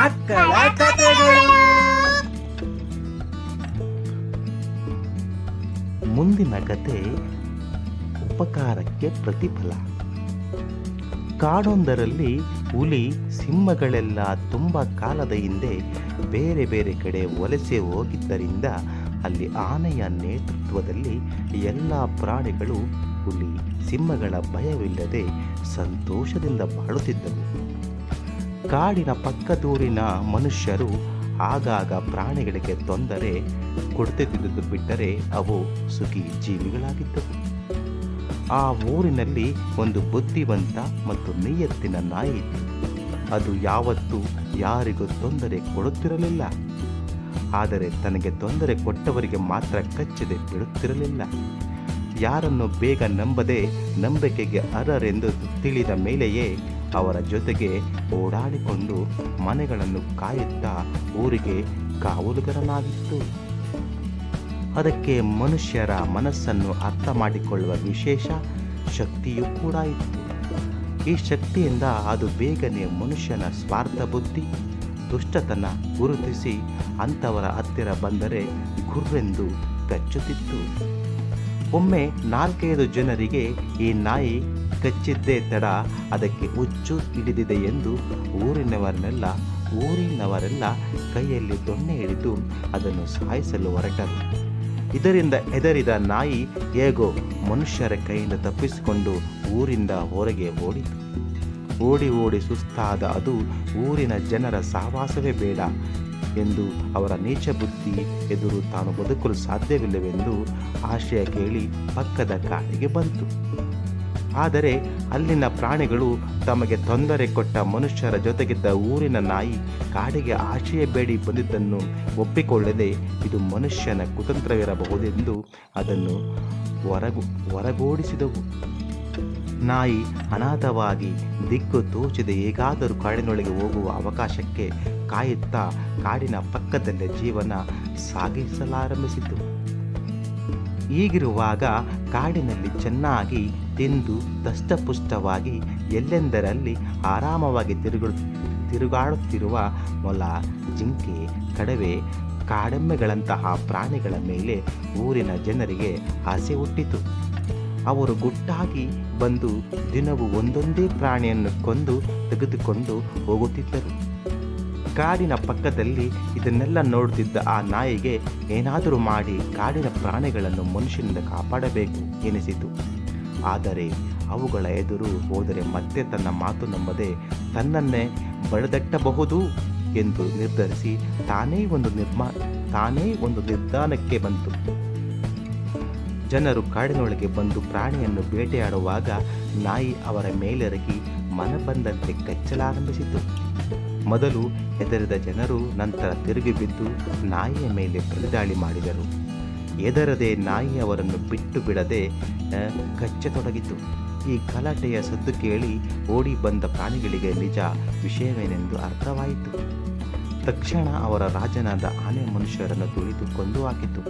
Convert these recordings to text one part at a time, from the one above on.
ಮಕ್ಕಳ ಕಥೆಗಳು. ಮುಂದಿನ ಕತೆ ಉಪಕಾರಕ್ಕೆ ಪ್ರತಿಫಲ. ಕಾಡೊಂದರಲ್ಲಿ ಹುಲಿ ಸಿಂಹಗಳೆಲ್ಲ ತುಂಬ ಕಾಲದ ಹಿಂದೆ ಬೇರೆ ಬೇರೆ ಕಡೆ ವಲಸೆ ಹೋಗಿದ್ದರಿಂದ ಅಲ್ಲಿ ಆನೆಯ ನೇತೃತ್ವದಲ್ಲಿ ಎಲ್ಲ ಪ್ರಾಣಿಗಳು ಹುಲಿ ಸಿಂಹಗಳ ಭಯವಿಲ್ಲದೆ ಸಂತೋಷದಿಂದ ಬಾಳುತ್ತಿದ್ದವು. ಕಾಡಿನ ಪಕ್ಕದೂರಿನ ಮನುಷ್ಯರು ಆಗಾಗ ಪ್ರಾಣಿಗಳಿಗೆ ತೊಂದರೆ ಕೊಡುತ್ತಿದ್ದುದು ಬಿಟ್ಟರೆ ಅವು ಸುಖಿ ಜೀವಿಗಳಾಗಿದ್ದವು. ಆ ಊರಿನಲ್ಲಿ ಒಂದು ಬುದ್ಧಿವಂತ ಮತ್ತು ನಿಯತ್ತಿನ ನಾಯಿ ಅದು ಯಾವತ್ತೂ ಯಾರಿಗೂ ತೊಂದರೆ ಕೊಡುತ್ತಿರಲಿಲ್ಲ. ಆದರೆ ತನಗೆ ತೊಂದರೆ ಕೊಟ್ಟವರಿಗೆ ಮಾತ್ರ ಕಚ್ಚದೆ ಬಿಡುತ್ತಿರಲಿಲ್ಲ ಯಾರನ್ನು ಬೇಗ ನಂಬದೆ ನಂಬಿಕೆಗೆ ಅರ್ಹರೆಂದು ತಿಳಿದ ಮೇಲೆಯೇ ಅವರ ಜೊತೆಗೆ ಓಡಾಡಿಕೊಂಡು ಮನೆಗಳನ್ನು ಕಾಯುತ್ತಾ ಊರಿಗೆ ಕಾವಲುಗರನಾಗಿತ್ತು. ಅದಕ್ಕೆ ಮನುಷ್ಯರ ಮನಸ್ಸನ್ನು ಅರ್ಥ ಮಾಡಿಕೊಳ್ಳುವ ವಿಶೇಷ ಶಕ್ತಿಯೂ ಕೂಡ ಇತ್ತು. ಈ ಶಕ್ತಿಯಿಂದ ಅದು ಬೇಗನೆ ಮನುಷ್ಯನ ಸ್ವಾರ್ಥ ಬುದ್ಧಿ ದುಷ್ಟತನ ಗುರುತಿಸಿ ಅಂಥವರ ಹತ್ತಿರ ಬಂದರೆ ಗುರ್ರೆಂದು ಕಚ್ಚುತ್ತಿತ್ತು ಒಮ್ಮೆ ನಾಲ್ಕೈದು ಜನರಿಗೆ ಈ ನಾಯಿ ಕಚ್ಚಿದ್ದೇ ತಡ, ಅದಕ್ಕೆ ಹುಚ್ಚು ಹಿಡಿದಿದೆ ಎಂದು ಊರಿನವರನ್ನೆಲ್ಲ, ಊರಿನವರೆಲ್ಲ ಕೈಯಲ್ಲಿ ದೊಣ್ಣೆ ಹಿಡಿದು ಅದನ್ನು ಸಾಯಿಸಲು ಹೊರಟರು. ಇದರಿಂದ ಹೆದರಿದ ನಾಯಿ ಹೇಗೋ ಮನುಷ್ಯರ ಕೈಯಿಂದ ತಪ್ಪಿಸಿಕೊಂಡು ಊರಿಂದ ಹೊರಗೆ ಓಡಿತು. ಓಡಿ ಓಡಿ ಸುಸ್ತಾದ ಅದು ಊರಿನ ಜನರ ಸಹವಾಸವೇ ಬೇಡ. ಎಂದು ಅವರ ನೀಚ ಬುದ್ಧಿ ಎದುರು ತಾನು ಬದುಕಲು ಸಾಧ್ಯವಿಲ್ಲವೆಂದು ಆಶಯ ಕೇಳಿ ಪಕ್ಕದ ಕಾಡಿಗೆ ಬಂತು. ಆದರೆ ಅಲ್ಲಿನ ಪ್ರಾಣಿಗಳು ತಮಗೆ ತೊಂದರೆ ಕೊಟ್ಟ ಮನುಷ್ಯರ ಜೊತೆಗಿದ್ದ ಊರಿನ ನಾಯಿ ಕಾಡಿಗೆ ಆಶಯ ಬೇಡಿ ಬಂದಿದ್ದನ್ನು ಒಪ್ಪಿಕೊಳ್ಳದೆ ಇದು ಮನುಷ್ಯನ ಕುತಂತ್ರವಿರಬಹುದೆಂದು ಅದನ್ನು ಹೊರಗು ಹೊರಗೋಡಿಸಿದವು ನಾಯಿ ಅನಾಥವಾಗಿ ದಿಕ್ಕು ತೋಚದೆ, ಹೇಗಾದರೂ ಕಾಡಿನೊಳಗೆ ಹೋಗುವ ಅವಕಾಶಕ್ಕೆ ಕಾಯುತ್ತಾ ಕಾಡಿನ ಪಕ್ಕದಲ್ಲೇ ಜೀವನ ಸಾಗಿಸಲಾರಂಭಿಸಿತು. ಹೀಗಿರುವಾಗ ಕಾಡಿನಲ್ಲಿ ಚೆನ್ನಾಗಿ ತಿಂದು ದಷ್ಟಪುಷ್ಟವಾಗಿ ಎಲ್ಲೆಂದರಲ್ಲಿ ಆರಾಮವಾಗಿ ತಿರುಗು ತಿರುಗಾಡುತ್ತಿರುವ ಮೊಲ, ಜಿಂಕೆ, ಕಡವೆ, ಕಾಡೆಮ್ಮೆಗಳಂತಹ ಪ್ರಾಣಿಗಳ ಮೇಲೆ ಊರಿನ ಜನರಿಗೆ ಆಸೆ ಹುಟ್ಟಿತು. ಅವರು ಗುಟ್ಟಾಗಿ ಬಂದು ದಿನವೂ ಒಂದೊಂದೇ ಪ್ರಾಣಿಯನ್ನು ಕೊಂದು ತೆಗೆದುಕೊಂಡು ಹೋಗುತ್ತಿದ್ದರು. ಕಾಡಿನ ಪಕ್ಕದಲ್ಲಿ ಇದನ್ನೆಲ್ಲ ನೋಡುತ್ತಿದ್ದ ಆ ನಾಯಿಗೆ ಏನಾದರೂ ಮಾಡಿ ಕಾಡಿನ ಪ್ರಾಣಿಗಳನ್ನು ಮನುಷ್ಯನಿಂದ ಕಾಪಾಡಬೇಕು ಎನಿಸಿತು. ಆದರೆ ಅವುಗಳ ಎದುರು ಹೋದರೆ ಮತ್ತೆ ತನ್ನ ಮಾತು ನಂಬದೆ ತನ್ನನ್ನೇ ಬಡದಟ್ಟಬಹುದು ಎಂದು ನಿರ್ಧರಿಸಿ ತಾನೇ ಒಂದು ನಿರ್ಮಾ, ತಾನೇ ಒಂದು ನಿರ್ಧಾನಕ್ಕೆ ಬಂತು. ಜನರು ಕಾಡಿನೊಳಗೆ ಬಂದು ಪ್ರಾಣಿಯನ್ನು ಬೇಟೆಯಾಡುವಾಗ ನಾಯಿ ಅವರ ಮೇಲೆರಗಿ ಮನ ಬಂದಂತೆ ಕಚ್ಚಲಾರಂಭಿಸಿತು. ಮೊದಲು ಹೆದರಿದ ಜನರು ನಂತರ ತಿರುಗಿ ಬಿದ್ದು ನಾಯಿಯ ಮೇಲೆ ಪ್ರತಿದಾಳಿ ಮಾಡಿದರು. ಹೆದರದೆ ನಾಯಿ ಅವರನ್ನು ಬಿಟ್ಟು ಬಿಡದೆ ಕಚ್ಚತೊಡಗಿತು. ಈ ಗಲಾಟೆಯ ಸದ್ದು ಕೇಳಿ ಓಡಿ ಬಂದ ಪ್ರಾಣಿಗಳಿಗೆ ನಿಜ ವಿಷಯವೇನೆಂದು ಅರ್ಥವಾಯಿತು. ತಕ್ಷಣ ಅವರ ರಾಜನಾದ ಆನೆ ಮನುಷ್ಯರನ್ನು ತುಳಿದು ಕೊಂದು ಹಾಕಿತು.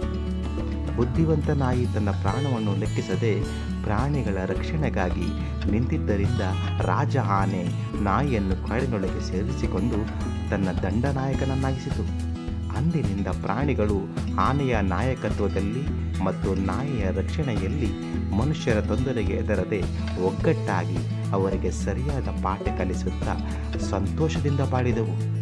ಬುದ್ಧಿವಂತ ನಾಯಿ ತನ್ನ ಪ್ರಾಣವನ್ನು ಲೆಕ್ಕಿಸದೆ ಪ್ರಾಣಿಗಳ ರಕ್ಷಣೆಗಾಗಿ ನಿಂತಿದ್ದರಿಂದ ರಾಜ ಆನೆ ನಾಯಿಯನ್ನು ಕಾಡಿನೊಳಗೆ ಸೇರಿಸಿಕೊಂಡು ತನ್ನ ದಂಡನಾಯಕನನ್ನಾಗಿಸಿತು. ಅಂದಿನಿಂದ ಪ್ರಾಣಿಗಳು ಆನೆಯ ನಾಯಕತ್ವದಲ್ಲಿ ಮತ್ತು ನಾಯಿಯ ರಕ್ಷಣೆಯಲ್ಲಿ ಮನುಷ್ಯರ ತೊಂದರೆಗೆ ಎದರದೆ ಒಗ್ಗಟ್ಟಾಗಿ ಅವರಿಗೆ ಸರಿಯಾದ ಪಾಠ ಕಲಿಸುತ್ತಾ ಸಂತೋಷದಿಂದ ಬಾಳಿದವು.